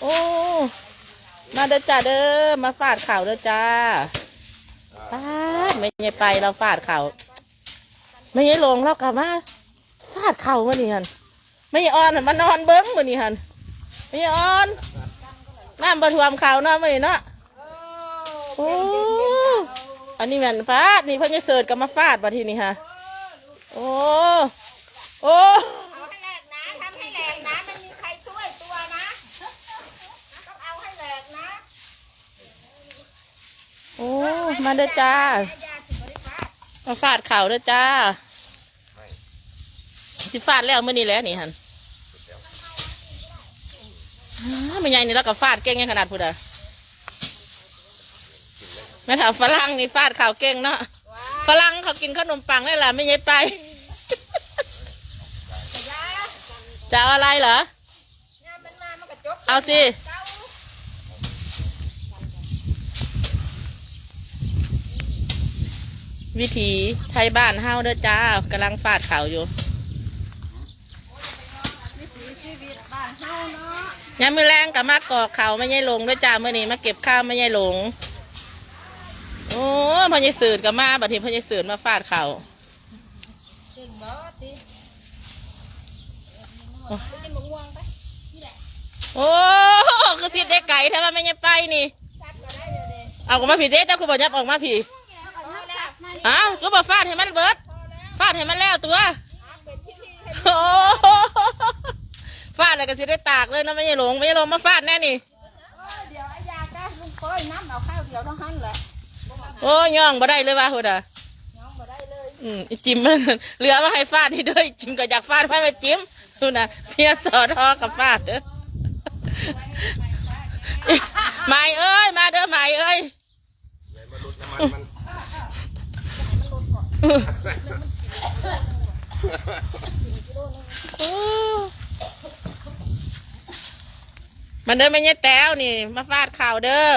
โอ้ มาเด้อจ้าเด้อ มาฟาดเข่าเด้อจ้าฟาดไม่ใช่ไปเราฟาดเข่าไม่ใช่ลงเรากลับมาฟาดเข่ามื่อนี่ฮันไม่ใช่ออนมันมานอนเบิ้งมื่อนี่ฮันไม่ใช่ออนน้ำบะทวมเข่าเนาะมื่อนี่เนาะโอ้อันนี้แม่นฟาดนี่เพิ่งจะเสิร์ตกับมาฟาดบัดทีนี่ฮะโอ้ เอาให้แหลกนะทำให้แหลกนะไม่มีใครช่วยตัวนะต้องเอาให้แหลกนะ โอ้ มาเด้อจ้ายาสิบริฟาดมาฟาดเข่าเด้อจ้าสิฟาดแล้วมื่อนี้แล้วนี่ฮันอ้าไม่ใหญ่นี่แล้วก็ฟาดเก่งยังขนาดพูดอะแม่ถามฝรั่งนี่ฟาดเข่าวเก่งเนาะฝรั่งเขากินขนมปังได้ล่ะไม่ใช่ไปยาจะเอาอะไรเหรอยามันมามันกระจกเอาสิ เก้า วิถีไทยบ้านเฮาเด้อจ้ากำลังฟาดเข่าอยู่ยามมือแรงกับมากอกเขาไม่ใช่ลงด้วยจ้าเมื่อนี้มาเก็บข้าวไม่ใช่ลง โอ้พญสืดกับมาบัดทีพญสืดมาฟาดเขาจริงบ่ติไปกินมะม่วงไปนี่แหละโอ้คือสิได้ไก่ถ้าว่าไม่ใช่ไปนี่ เอาออกมาผีเด้เจ้าคือบอกยับออกมาผี อแล้วมาอ้าวก็บอกฟาดให้มันเบิดพอแล้วฟาดให้มันแล้วตัวหาเป็นที่ที่ให้โอ้ฟาดอะไรก็สิได้ตากเลยนะไม่ใช่ลงไม่ใช่ลงมาฟาดแน่นี่เออเดี๋ยวไอ้ยาจ้าลุงเป้ยน้ำเอาข้าวเดียวต้องหั่นแหละโอ้ย่องบ่ได้เลยว่าหุ่นอะน้องมาได้เลยอืมอีจิมมันเหลือมาให้ฟาดนี่ด้วยจิมก็อยากฟาดให้มาจิ้มดูนะเพียสอทอกับฟาดเด้อหมายเอ้ยมาเด้อหมายเอ้ยโอ้ มันเด้อไม่ใช่แต้วนี่ มาฟาดข่าวเด้อ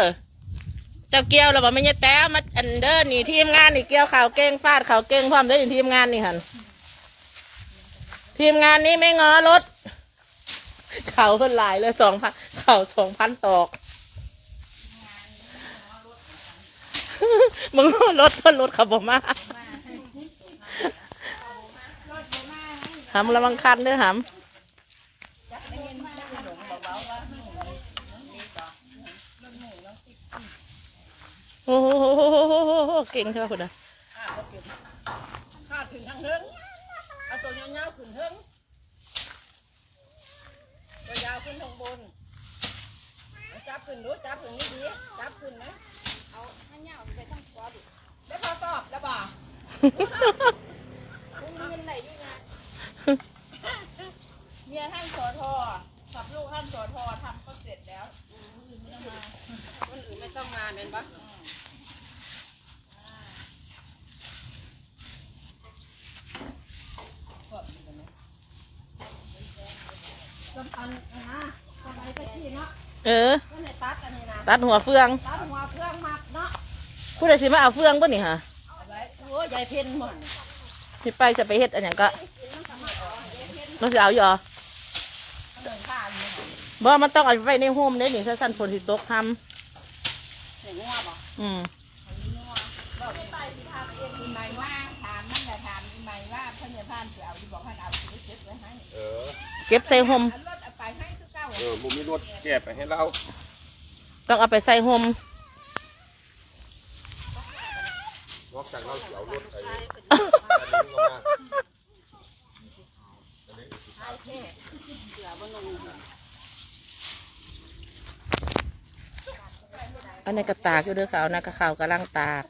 เจ้าเกี้ยวเราบอกไม่ใช่แต้วมาอันเด้อนี่ทีมงานนี่เกี้ยวข่าวเก่งฟาดข่าวเก่งพร้อมเด้อนี่ทีมงานนี่หันทีมงานนี้ไม่งอรถเข่าคนหลายเลยสองพันเข่าสองพันตอกมึงรถคนรถขับผมมา หำระวังคันเด้อหำโอ้โหเก่งใช่ไหมคุณอะข้าถึงทางเฮิงเอาตัวยาวๆขึ้นเฮิงตัวยาวขึ้นทางบนเอาจับขึ้นดูจับขึ้นนี่ดีจับขึ้นไหมเอาให้ยาวไปทางขวาดิแล้วพอตอบแล้วบ่มึงยืนไหนอยู่นะ เมียท่านสอทอขับลูกท่านสอทอทำก็เสร็จแล้วคนอื่นไม่ต้องมาเป็นปะสำคัญนะสบายตะกี้เนาะเออก็ในตัดอันนี้นะตัดหัวเฟืองตัดหัวเครื่องมัดเนาะผู้ใดสิมาเอาเฟืองป่ะนี่ฮะเอาไว้โอ้ยายเพ่นหมดที่ไปจะไปเฮ็ดอันอย่างก็ มันจะเอาอยู่เหรอหนึ่งข้าวนี่บ่มันต้องเอาไว้ในโฮมเด้นี่ถ้าสั้นฝนสิตกทหนึ่งงัวบ่ำอืมบอกไม่ไปที่ทำเองอีใหม่ว่าถามนั่นแหละถามอีใหม่ว่าเพื่อนจะพานจะเอาที่บอกให้เอาที่เก็บไว้ให้เออเก็บใส่โฮมเอารถเอาไปให้คือเก้าเออบุมีรถแก็บไปให้เราต้องเอาไปใส่โฮมนอกจากเราสิเอารถไอ้อันนี้ก็มา อันนี้ก็ตากอยู่เด้อเขาวนะกระขาวกำลังตาก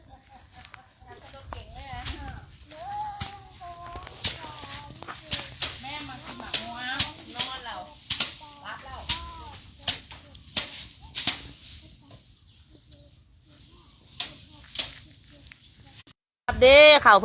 แม่มากินหมากงัวนอนเรารับเราครับเด้เขาว